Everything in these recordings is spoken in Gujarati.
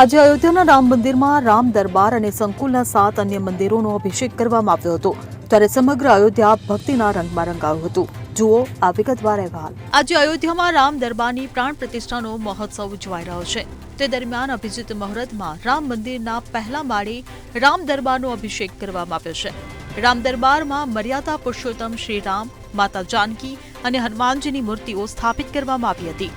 આજે અયોધ્યાના રામ મંદિરમાં રામ દરબાર અને સંકુલના સાત અન્ય મંદિરોનો અભિષેક કરવામાં આવ્યો હતો, ત્યારે સમગ્ર અયોધ્યા ભક્તિના રંગમાં રંગાયું હતું. જુઓ આ વિગતવાર અહેવાલ. આજે અયોધ્યામાં રામ દરબારની પ્રાણ પ્રતિષ્ઠાનો મહોત્સવ ઉજવાઈ રહ્યો છે. તે દરમિયાન અભિજીત મુહૂર્તમાં રામ મંદિરના પહેલા માળે રામ દરબારનો અભિષેક કરવામાં આવ્યો છે. રામ દરબારમાં મર્યાદા પુરુષોત્તમ શ્રી રામ, માતા જાનકી અને હનુમાનજીની મૂર્તિઓ સ્થાપિત કરવામાં આવી હતી.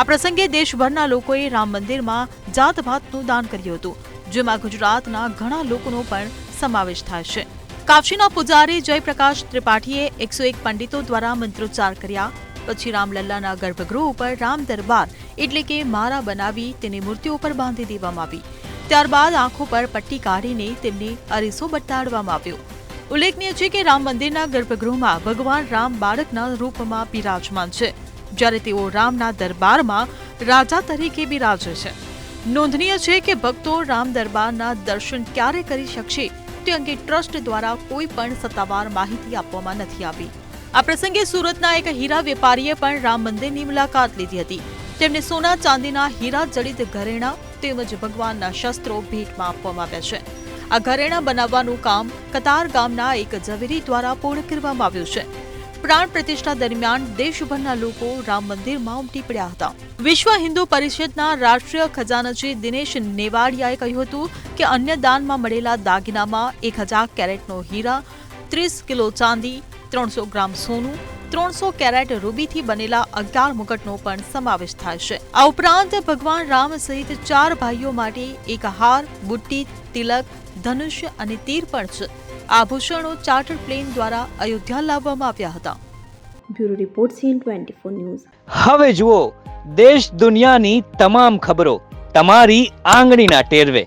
આ પ્રસંગે દેશભરના લોકોએ રામ મંદિરમાં જાત ભાતનું દાન કર્યું હતું, જેમાં ગુજરાતના ઘણા લોકોનો પણ સમાવેશ થાય છે. કાશીના પૂજારી જયપ્રકાશ ત્રિપાઠીએ એકસો એક પંડિતો દ્વારા મંત્રોચ્ચાર કર્યા, પછી રામલલ્લાના ગર્ભગૃહ ઉપર રામ દરબાર એટલે કે મારા બનાવી તેની મૂર્તિઓ પર બાંધી દેવામાં આવી. ત્યારબાદ આંખો પર પટ્ટી કાઢીને તેમને અરીસો બતાડવામાં આવ્યો. ઉલ્લેખનીય છે કે રામ મંદિરના ગર્ભગૃહમાં ભગવાન રામ બાળકના રૂપમાં બિરાજમાન છે, જ્યારે તેઓ રામના દરબારમાં રાજા તરીકે બિરાજે છે. નોંધનીય છે કે ભક્તો રામ દરબારના દર્શન ક્યારે કરી શકશે તે અંગે ટ્રસ્ટ દ્વારા કોઈ પણ સત્તાવાર માહિતી આપવામાં નથી આવી. આ પ્રસંગે સુરતના એક હીરા વેપારીએ પણ રામ મંદિરની મુલાકાત લીધી હતી. તેમને સોના ચાંદીના હીરા જડિત ઘરેણા તેમજ ભગવાનના શસ્ત્રો ભેટમાં આપવામાં આવ્યા છે. આ ઘરેણા બનાવવાનું કામ કતાર ગામના એક ઝવેરી દ્વારા પૂર્ણ કરવામાં આવ્યું છે. પ્રાણ પ્રતિષ્ઠા દરમિયાન દેશભરના લોકો રામ મંદિરમાં ઉમટી પડ્યા હતા. વિશ્વ હિન્દુ પરિષદના રાષ્ટ્રીય ખજાનચી દિનેશ નેવાડિયાએ કહ્યું હતું કે અન્ય દાનમાં મળેલા દાગીનામાં એક હજાર કેરેટનો હીરા, ત્રીસ કિલો ચાંદી, ત્રણસો ગ્રામ સોનું ત્રણસો કેરેટ રૂબીથી બનેલા અગિયાર મુકટનો પણ સમાવેશ થાય છે. આ ઉપરાંત ભગવાન રામ સહિત ચાર ભાઈઓ માટે એક હાર બુટ્ટી તિલક ધનુષ્ય અને તીર પણ છે. આભૂષણો ચાર્ટર પ્લેન દ્વારા અયોધ્યા લાવવામાં આવ્યા હતા. Bureau report CN twenty four news. હવે જુઓ દેશ દુનિયાની તમામ ખબરો તમારી આંગળીના ટેરવે.